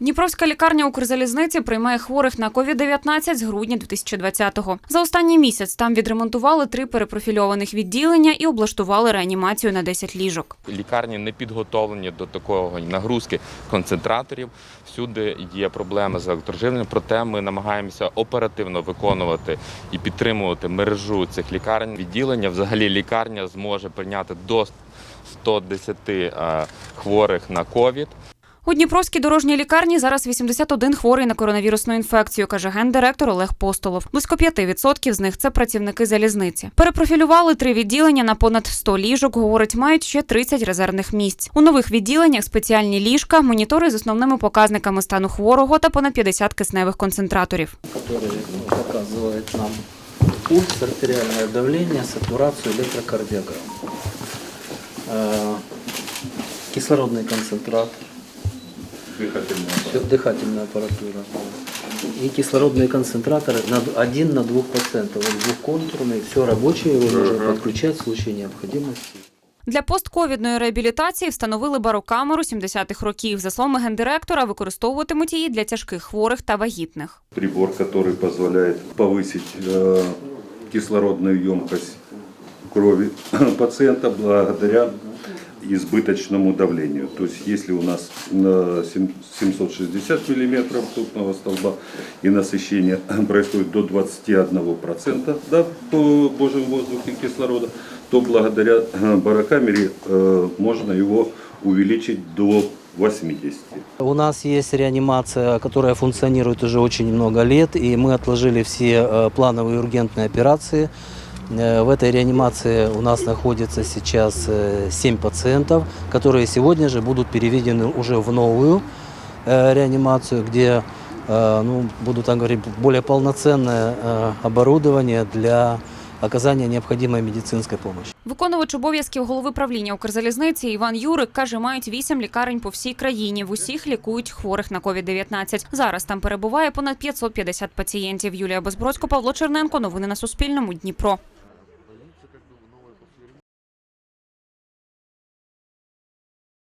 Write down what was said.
Дніпровська лікарня Укрзалізниці приймає хворих на COVID-19 з грудня 2020-го. За останній місяць там відремонтували три перепрофільованих відділення і облаштували реанімацію на 10 ліжок. Лікарні не підготовлені до такого нагрузки концентраторів. Всюди є проблеми з електроживленням, проте ми намагаємося оперативно виконувати і підтримувати мережу цих лікарень. Відділення взагалі лікарня зможе прийняти до 110 е, хворих на ковід. У Дніпровській дорожній лікарні зараз 81 хворий на коронавірусну інфекцію, каже гендиректор Олег Постолов. Близько 5% з них це працівники залізниці. Перепрофілювали три відділення на понад 100 ліжок. Говорить, мають ще 30 резервних місць. У нових відділеннях спеціальні ліжка, монітори з основними показниками стану хворого та понад 50 кисневих концентраторів. который ну, показывает нам пульс, артериальное давление, сатурацию, электрокардиограмму. Э, Кислородный концентрат, всё, дыхательная аппаратура. да. И кислородные концентраторы на, один на двух пациентов. Он двухконтурный, все рабочее, его можно подключать в случае необходимости. Для постковідної реабілітації встановили барокамеру 70-х років. За словами гендиректора, використовуватимуть її для тяжких хворих та вагітних. прибор, который позволяет повысить э, кислородную емкость крови пациента благодаря избыточному давлению. То есть если у нас на сем- 760 миллиметров ртутного столба и насыщение происходит до 21% да, по Божьему воздухе кислорода, то благодаря э, барокамере э, можно его увеличить до 80. У нас есть реанимация, которая функционирует уже очень много лет, и мы отложили все э, плановые ургентные операции. Э, В этой реанимации у нас находится сейчас 7 пациентов, которые сегодня же будут переведены уже в новую э, реанимацию, где э, ну, буду так говорить, более полноценное э, оборудование для оказания необходимой медицинской помощи. Виконувач обов'язків голови правління Укрзалізниці Іван Юрик каже, мають вісім лікарень по всій країні. В усіх лікують хворих на COVID-19. Зараз там перебуває понад 550 пацієнтів. Юлія Безбродсько, Павло Черненко. Новини на Суспільному. Дніпро.